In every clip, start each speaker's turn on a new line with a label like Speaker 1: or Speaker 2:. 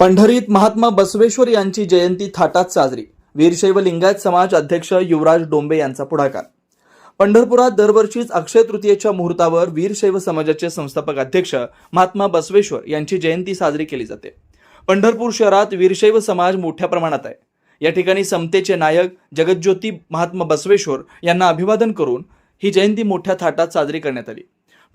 Speaker 1: पंढरीत महात्मा बसवेश्वर यांची जयंती थाटात साजरी. वीरशैव लिंगायत समाज अध्यक्ष युवराज डोंबे यांचा पुढाकार. पंढरपुरात दरवर्षीच अक्षय तृतीयेच्या मुहूर्तावर वीरशैव समाजाचे संस्थापक अध्यक्ष महात्मा बसवेश्वर यांची जयंती साजरी केली जाते. पंढरपूर शहरात वीरशैव समाज मोठ्या प्रमाणात आहे. या ठिकाणी समतेचे नायक जगज्योती महात्मा बसवेश्वर यांना अभिवादन करून ही जयंती मोठ्या थाटात साजरी करण्यात आली.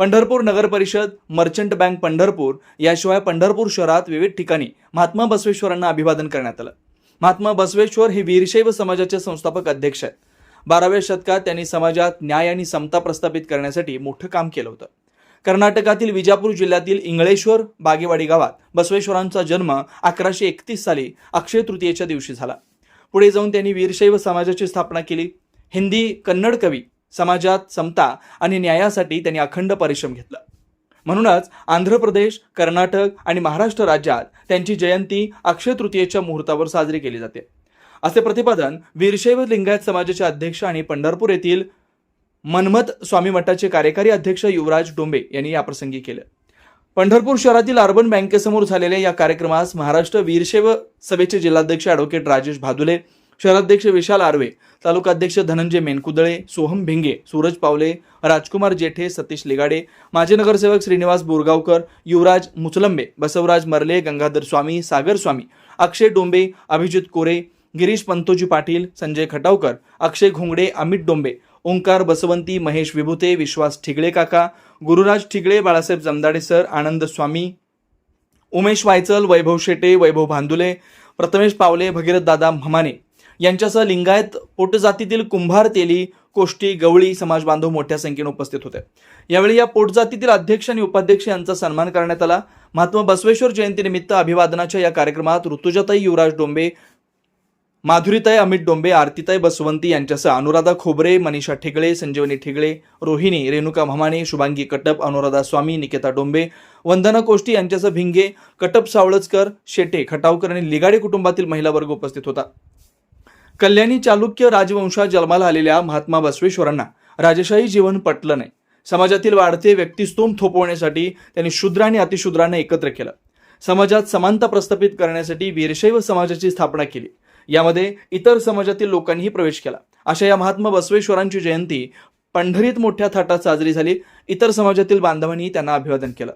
Speaker 1: पंढरपूर नगर परिषद मर्चंट बँक पंढरपूर याशिवाय पंढरपूर शहरात विविध ठिकाणी महात्मा बसवेश्वरांना अभिवादन करण्यात आलं. महात्मा बसवेश्वर हे वीरशैव समाजाचे संस्थापक अध्यक्ष आहेत. बाराव्या शतकात त्यांनी समाजात न्याय आणि समता प्रस्थापित करण्यासाठी मोठं काम केलं होतं. कर्नाटकातील विजापूर जिल्ह्यातील इंगळेश्वर बागेवाडी गावात बसवेश्वरांचा जन्म अकराशे एकतीस साली अक्षय तृतीयेच्या दिवशी झाला. पुढे जाऊन त्यांनी वीरशैव समाजाची स्थापना केली. हिंदी कन्नड कवी समाजात समता आणि न्यायासाठी त्यांनी अखंड परिश्रम घेतला. म्हणूनच आंध्र प्रदेश कर्नाटक आणि महाराष्ट्र राज्यात त्यांची जयंती अक्षय तृतीयेच्या मुहूर्तावर साजरी केली जाते. असे प्रतिपादन वीरशैव लिंगायत समाजाचे अध्यक्ष आणि पंढरपूर येथील मनमत स्वामी मठाचे कार्यकारी अध्यक्ष युवराज डोंबे यांनी याप्रसंगी केलं. पंढरपूर शहरातील अर्बन बँकेसमोर झालेल्या या कार्यक्रमास महाराष्ट्र वीरशैव सभेचे जिल्हाध्यक्ष ॲडव्होकेट राजेश भादुले शहराध्यक्ष विशाल आर्वे तालुकाध्यक्ष धनंजय मेनकुदळे सोहम भिंगे सूरज पावले राजकुमार जेठे सतीश लिगाडे माजी नगरसेवक श्रीनिवास बोरगावकर युवराज मुचलंबे बसवराज मरले गंगाधर स्वामी सागर स्वामी अक्षय डोंबे अभिजित कोरे गिरीश पंतोजी पाटील संजय खटावकर अक्षय घोंगडे अमित डोंबे ओंकार बसवंती महेश विभूते विश्वास ठिगळे काका गुरुराज ठिगळे बाळासाहेब जमदाडे सर आनंद स्वामी उमेश वायचल वैभव शेटे वैभव भांदुले प्रथमेश पावले भगीरथ दादा म्हमाने यांच्यासह लिंगायत पोटजातीतील कुंभार तेली कोष्टी गवळी समाज बांधव मोठ्या संख्येने उपस्थित होते. यावेळी या पोटजातीतील अध्यक्ष आणि उपाध्यक्ष यांचा सन्मान करण्यात आला. महात्मा बसवेश्वर जयंतीनिमित्त अभिवादनाच्या या कार्यक्रमात ऋतुजाताई युवराज डोंबे माधुरीताई अमित डोंबे आरतीताई बसवंती यांच्यासह अनुराधा खोबरे मनीषा ठेगळे संजीवनी ठिगळे रोहिणी रेणुका भमाने शुभांगी कटप अनुराधा स्वामी निकेता डोंबे वंदना कोष्टी यांच्यासह भिंगे कटप सावळजकर शेटे खटावकर आणि लिगाडे कुटुंबातील महिला वर्ग उपस्थित होता. कल्याणी चालुक्य राजवंशात जन्माला आलेल्या महात्मा बसवेश्वरांना राजशाही जीवन पटलं नाही. समाजातील वाढते व्यक्तिस्तोम थोपवण्यासाठी त्यांनी शूद्र आणि अतिशूद्रांना एकत्र केलं. समाजात समानता प्रस्थापित करण्यासाठी वीरशैव समाजाची स्थापना केली. यामध्ये इतर समाजातील लोकांनीही प्रवेश केला. अशा या महात्मा बसवेश्वरांची जयंती पंढरीत मोठ्या थाटात साजरी झाली. इतर समाजातील बांधवांनी त्यांना अभिवादन केलं.